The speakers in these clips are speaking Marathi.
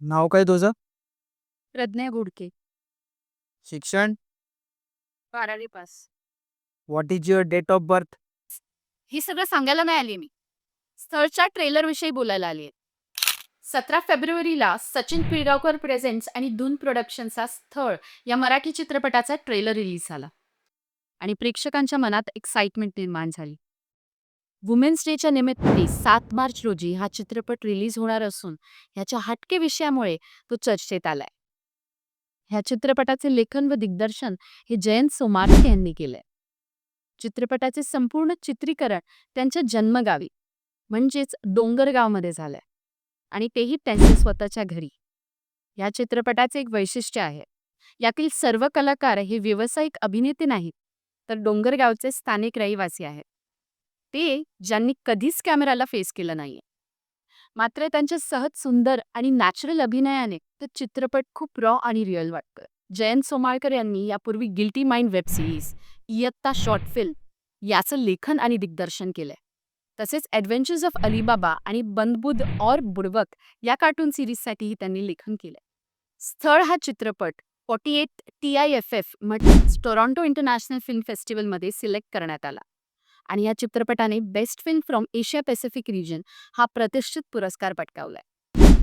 नाव काय तुझं? प्रज्ञा गुडके. शिक्षण? बारावी pass. What is your date of birth ही सगळं सांगायला नाही आली मी. स्थळच्या ट्रेलर विषयी बोलायला आली सतरा फेब्रुवारीला सचिन पिळगावकर प्रेझेंट्स आणि धून प्रोडक्शनचा स्थळ या मराठी चित्रपटाचा ट्रेलर रिलीज झाला. आणि प्रेक्षकांच्या मनात एक्साइटमेंट निर्माण झाली. वुमेन्स डेच्या निमित्ताने सात मार्च रोजी हा चित्रपट रिलीज होणार असून ह्याच्या हटके विषयामुळे तो चर्चेत आलाय. ह्या चित्रपटाचे लेखन व दिग्दर्शन हे जयंत सोमारके यांनी केलंय. चित्रपटाचे संपूर्ण चित्रीकरण त्यांच्या जन्मगावी म्हणजेच डोंगरगावमध्ये झालंय आणि तेही त्यांच्या स्वतःच्या घरी. या चित्रपटाचे एक वैशिष्ट्य आहे यातील सर्व कलाकार हे व्यावसायिक अभिनेते नाहीत तर डोंगरगावचे स्थानिक रहिवासी आहेत. ते ज्यांनी कधीच कॅमेराला फेस केलं नाहीये. मात्र त्यांच्या सहज सुंदर आणि नॅचरल अभिनयाने तर चित्रपट खूप रॉ आणि रिअल वाटतोय जयंत सोमाळकर यांनी यापूर्वी गिल्टी माइंड वेब सिरीज इयत्ता शॉर्ट फिल्म याचं लेखन आणि दिग्दर्शन केलंय. तसेच ॲडव्हेंचर्स ऑफ अलीबाबा आणि बंदबुद और बुडवक या कार्टून सिरीजसाठीही त्यांनी लेखन केलंय. स्थळ हा चित्रपट forty eight T I F F म्हणजेच टोरॉन्टो इंटरनॅशनल फिल्म फेस्टिवलमध्ये सिलेक्ट करण्यात आला. आणि या चित्रपटाने best film from Asia Pacific region हा प्रतिष्ठित पुरस्कार पटकावलाय.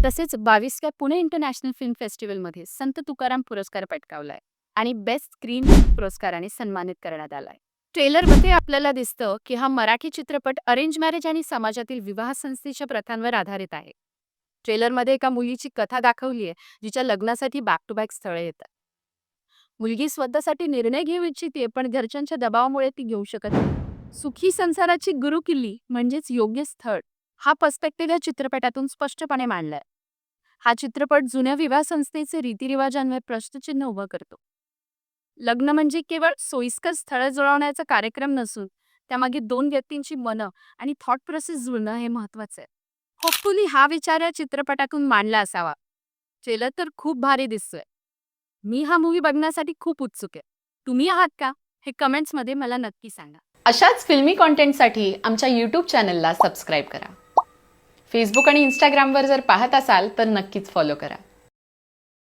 तसेच बावीसव्या पुणे इंटरनॅशनल फिल्म फेस्टिवलमध्ये संत तुकाराम पुरस्कार पटकावलाय आणि बेस्ट स्क्रीन पुरस्काराने सन्मानित करण्यात आलाय. ट्रेलरमध्ये आपल्याला दिसतं की हा मराठी चित्रपट अरेंज मॅरेज आणि समाजातील विवाह संस्थेच्या प्रथांवर आधारित आहे. ट्रेलरमध्ये एका मुलीची कथा दाखवली आहे जिच्या लग्नासाठी बॅक टू बॅक स्थळे येतात. मुलगी स्वतःसाठी निर्णय घेऊ इच्छिते पण घरच्यांच्या दबावामुळे ती घेऊ शकत नाही. सुखी संसाराची गुरुकिल्ली म्हणजेच योग्य स्थळ हा पर्स्पेक्टिव्ह या चित्रपटातून स्पष्टपणे मांडलाय. हा चित्रपट जुन्या विवाह संस्थेचे रीतिरिवाजांवर प्रश्नचिन्ह उभं करतो. लग्न म्हणजे केवळ सोयीस्कर स्थळ जुळवण्याचा कार्यक्रम नसून त्यामागे दोन व्यक्तींची मनं आणि थॉट प्रोसेस जुळणं हे महत्वाचं आहे. होपफुली हा विचार या चित्रपटातून मांडला असावा. ट्रेलर तर खूप भारी दिसतोय. मी हा मूवी बघण्यासाठी खूप उत्सुक आहे. तुम्ही आहात का? हे कमेंट्समध्ये मला नक्की सांगा. अशाच फिल्मी कॉन्टेंटसाठी आमच्या यूट्यूब चॅनलला सबस्क्राईब करा. फेसबुक आणि इंस्टाग्रामवर जर पाहत असाल तर नक्कीच फॉलो करा.